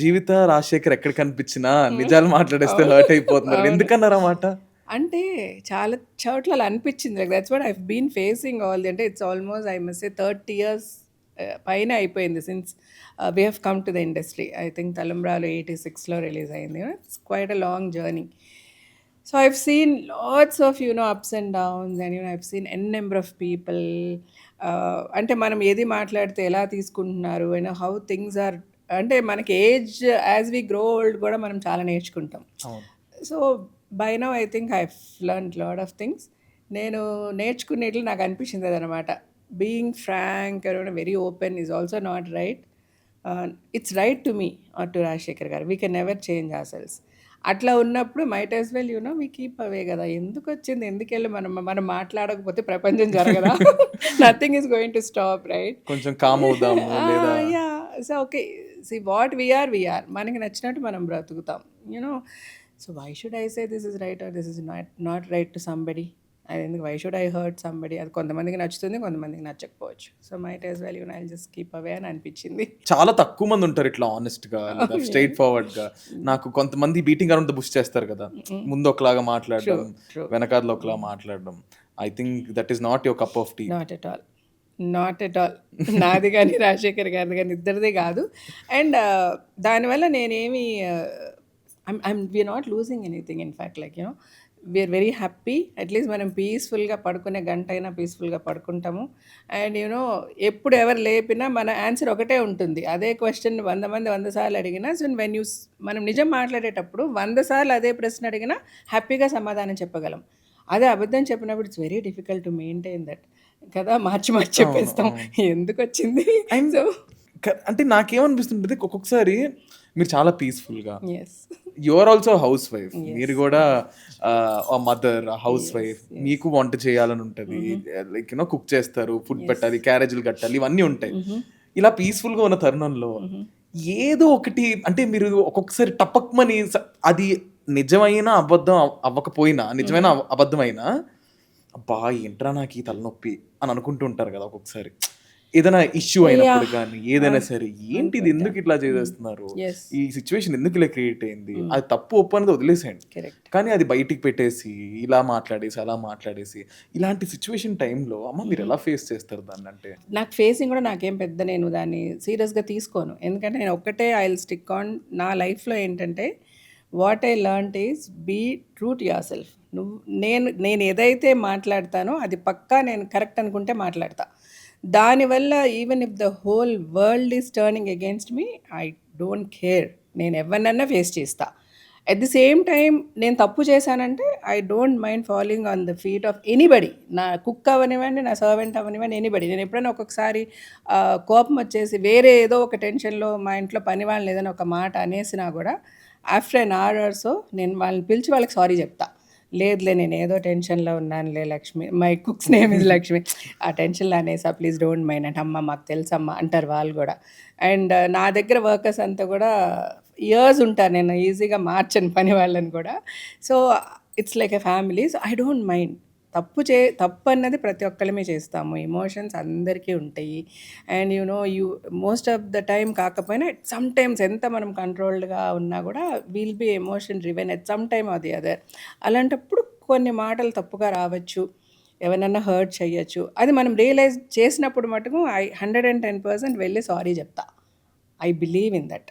జీవిత రాజశేఖర్ ఎక్కడ కనిపించినా నిజాలు మాట్లాడేస్తే హర్ట్ అయిపోతున్నారు. ఎందుకన్నారు ఆ మాట? అంటే చాలా చోట్ల అలా అనిపించింది. Like that's what I been facing all the అంటే it's almost I must say 30 years పైనే అయిపోయింది since we have come to the industry. I think 'Talambralu' 86లో release అయింది. It's quite a long journey. So I've seen lots of you know ups and downs and you know I've seen n number of people అంటే మనం ఏది మాట్లాడితే ఎలా తీసుకుంటున్నారు and how things are అంటే మనకి age as we grow old కూడా మనం చాలా నేర్చుకుంటాం. So by now I think I learn lot of things. నేను నేర్చుకునేట్లు నాకు అనిపించింది అదనమాట. Being frank and very open is also not right. It's right to me or to Rajasekhar garu. We can never change our అట్లా ఉన్నప్పుడు might as well you know we keep away కదా! ఎందుకొచ్చింది? ఎందుకెళ్ళి మనం మనం మాట్లాడకపోతే ప్రపంచం జరగదా? Nothing is going to stop right? కొంచెం calm yeah! So okay. See what we are, we are. మనకి నచ్చినట్టు మనం బ్రతుకుతాం. You know so why should I say this is right or this is not not right to somebody? అది ఎందుకు why should I hurt somebody? అది కొంతమందికి నచ్చుతుంది. కొంతమందికి నచ్చకపోవచ్చు. So might as well you know I'll just keep away అని అనిపించింది. చాలా తక్కువ మంది ఉంటారు ఇట్లా హానెస్ట్‌గా లేదా స్ట్రెయిట్ ఫార్వర్డ్‌గా. నాకు కొంతమంది బీటింగ్ అరౌండ్ బుష్ చేస్తారు కదా! ముందు ఒకలాగా మాట్లాడడం, ట్రూ. వెనకాతల ఒకలా మాట్లాడడం. I think that is not your cup of tea. Not at all. Not at all. నాది కానీ రాజశేఖర్ గారిది కానీ ఇద్దరిది కాదు. అండ్ దానివల్ల నేనేమి I'm I'm we not losing anything in fact like you we're very happy. At least మనం పీస్‌ఫుల్‌గా పడుకునే గంట అయినా పీస్‌ఫుల్‌గా పడుకుంటాము. అండ్ యూ నో ఎప్పుడు ఎవరు లేపినా మన ఆన్సర్ ఒకటే ఉంటుంది. అదే క్వశ్చన్ వంద మంది వంద సార్లు అడిగినా సో వెన్ యూస్ మనం నిజం మాట్లాడేటప్పుడు వంద సార్లు అదే ప్రశ్న అడిగినా హ్యాపీగా సమాధానం చెప్పగలం. అదే అబద్ధం చెప్పినప్పుడు it's very difficult to maintain that. కదా! మార్చి మార్చి. చెప్పేస్తాం. అవును. ఎందుకొచ్చింది? అండ్ సో క అంటే నాకేమనిపిస్తుంటది ఒక్కొక్కసారి మీరు చాలా పీస్‌ఫుల్‌గా yes. You are also house wife. మీరు కూడా మదర్, హౌస్ వైఫ్. మీకు వంట చేయాలని ఉంటది. లైక్ యూ నో కుక్ చేస్తారు. ఫుడ్. పెట్టాలి, క్యారేజ్‌లు కట్టాలి ఇవన్నీ ఉంటాయి. హుహు. ఇలా పీస్‌ఫుల్‌గా ఉన్న తరుణంలో హుహు. ఏదో ఒకటి అంటే మీరు ఒక్కొక్కసారి టపక్మని అది నిజమైన అబద్ధం అవ్ అవ్వకపోయినా, నిజమైన అబ అబద్ధమైనా అబ్బా! ఏంట్రా నాకు ఈ తలనొప్పి అని అనుకుంటూ ఉంటారు కదా! ఒక్కొక్కసారి. ఏదైనా ఇష్యూ అయినప్పుడు! గానీ, ఏదైనా సరే ఏంటి ఇది. ఎందుకు ఇట్లా చేసేస్తున్నారు? యెస్. ఈ సిట్యుయేషన్ ఎందుకు ఇలా క్రియేట్ అయింది? హ్మ్. అది తప్పు ఒప్పు అనేది వదిలేసేయండి. కరెక్ట్. కానీ అది బయటికి పెట్టేసి, ఇలా మాట్లాడేసి, అలా మాట్లాడేసి, ఇలాంటి సిట్యుయేషన్ టైంలో అమ్మ మీరు హుహు. ఎలా ఫేస్ చేస్తారు దాన్నంటే? నాకు ఫేసింగ్ కూడా నాకేం పెద్ద నేను దాన్ని సీరియస్‌గా తీసుకోను. ఎందుకంటే నేను ఒక్కటే ఐ స్టిక్ ఆన్ నా లైఫ్‌లో ఏంటంటే what I learned is be true to yourself. నువ్వు నేను నేను ఏదైతే మాట్లాడతానో అది పక్కా నేను కరెక్ట్ అనుకుంటే మాట్లాడతా. దానివల్ల even if the whole world is turning against me I don't care. నేను ఎవరినన్నా ఫేస్ చేస్తా. అట్ ది సేమ్ టైం నేను తప్పు చేశానంటే I don't mind following on the feet of anybody నా కుక్ అవనివ్వండి నా సర్వెంట్ అవనివ్వండి ఎనీబడి నేను ఎప్పుడైనా ఒక్కొక్కసారి కోపం వచ్చేసి వేరే ఏదో ఒక టెన్షన్‌లో మా ఇంట్లో పని వాళ్ళని ఏదైనా ఒక మాట అనేసినా కూడా after an hour or so నేను వాళ్ళని పిలిచి వాళ్ళకి సారీ చెప్తా. లేదులే నేను ఏదో టెన్షన్‌లో ఉన్నానులే Lakshmi. My cook's name is Lakshmi. ఆ టెన్షన్‌లో అనేసా ప్లీజ్ డోంట్ మైండ్ అంటే అమ్మ మాకు తెలుసమ్మా అంటారు వాళ్ళు కూడా. అండ్ uh, నా దగ్గర వర్కర్స్ అంతా కూడా ఇయర్స్ ఉంటారు. నేను ఈజీగా మార్చను పని వాళ్ళని కూడా. So it's like a family. So I don't mind. తప్పు చే తప్పు అన్నది ప్రతి ఒక్కరిమే చేస్తాము. ఎమోషన్స్ అందరికీ ఉంటాయి. And you know you most of the time కాకపోయినా సమ్ టైమ్స్ ఎంత మనం కంట్రోల్డ్‌గా ఉన్నా కూడా will be emotion driven at some time or the other. అలాంటప్పుడు కొన్ని మాటలు తప్పుగా రావచ్చు. ఎవరన్నా హర్ట్ చేయొచ్చు. అది మనం రియలైజ్ చేసినప్పుడు మటుకు I hundred and ten percent వెళ్ళి సారీ చెప్తా. I believe in that.